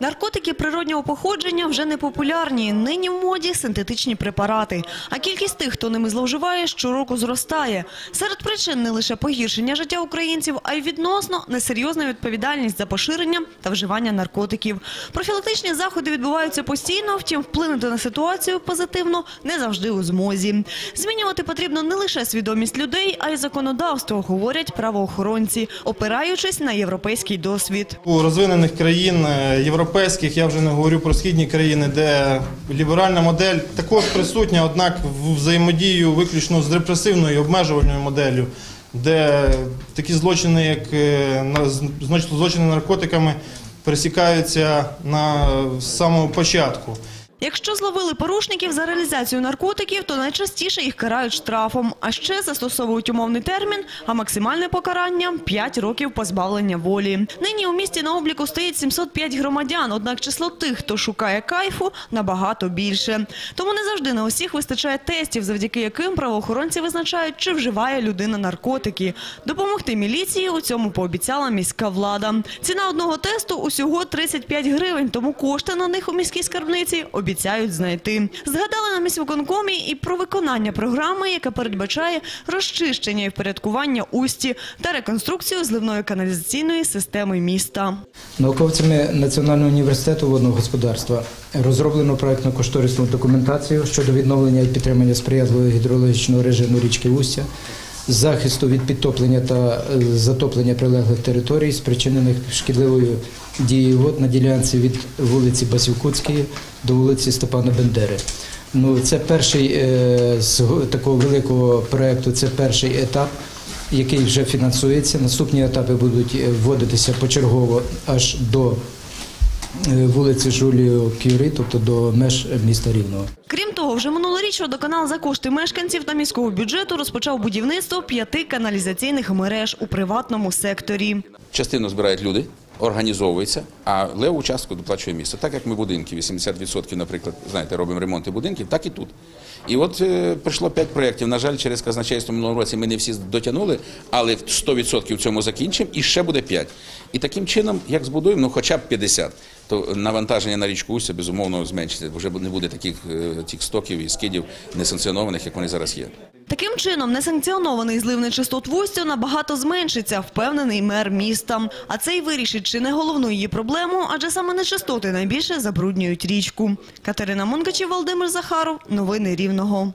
Наркотики природнього походження вже не популярні. Нині в моді синтетичні препарати. А кількість тих, хто ними зловживає, щороку зростає. Серед причин не лише погіршення життя українців, а й відносно несерйозна відповідальність за поширення та вживання наркотиків. Профілактичні заходи відбуваються постійно, втім вплинути на ситуацію позитивно не завжди у змозі. Змінювати потрібно не лише свідомість людей, а й законодавство, говорять правоохоронці, опираючись на європейський досвід. У розвинених країн е, європейських, я вже не говорю про східні країни, де ліберальна модель також присутня, однак в взаємодію виключно з репресивною обмежувальною моделлю, де такі злочини, як е, злочини наркотиками, пересікаються на самого початку. Якщо зловили порушників за реалізацію наркотиків, то найчастіше їх карають штрафом, а ще застосовують умовний термін, а максимальне покарання – 5 років позбавлення волі. Нині у місті на обліку стоїть 705 громадян, однак число тих, хто шукає кайфу, набагато більше. Тому не завжди на усіх вистачає тестів, завдяки яким правоохоронці визначають, чи вживає людина наркотики. Допомогти міліції у цьому пообіцяла міська влада. Ціна одного тесту усього 35 гривень, тому кошти на них у міській скарбниці обіцяють знайти. Згадали на міськвиконкомі і про виконання програми, яка передбачає розчищення і впорядкування усті та реконструкцію зливної каналізаційної системи міста. Науковцями Національного університету водного господарства розроблено проектно-кошторисну документацію щодо відновлення і підтримання сприятливого гідрологічного режиму річки Устя, захисту від підтоплення та е, затоплення прилеглих територій, спричинених шкідливою дією вод на ділянці від вулиці Басівкутської до вулиці Степана Бендери. Ну, це перший е, з такого великого проекту, це перший етап який вже фінансується. Наступні етапи будуть е, вводитися почергово аж до вулиці Жулію Кюрі, тобто до меж міста Рівного. Крім того, вже минулоріч водоканал за кошти мешканців та міського бюджету розпочав будівництво п'яти каналізаційних мереж у приватному секторі. Частину збирають люди, організовується, а леву частку доплачує місто. Так як ми будинки, 80%, наприклад, знаєте, робимо ремонти будинків, так і тут. І от е, прийшло 5 проєктів. На жаль, через казначейство минулого році ми не всі дотягнули, але 100% в цьому закінчимо і ще буде 5. І таким чином, як збудуємо, ну хоча б 50, то навантаження на річку Уся безумовно зменшиться. Вже не буде таких е, тих стоків і скидів несанкціонованих, як вони зараз є. Таким чином, несанкціонований злив нечистот в Устю набагато зменшиться, впевнений мер міста. А це й вирішить чи не головну її проблему, адже саме нечистоти найбільше забруднюють річку. Катерина Мункачів, Володимир Захаров. Новини Рівного.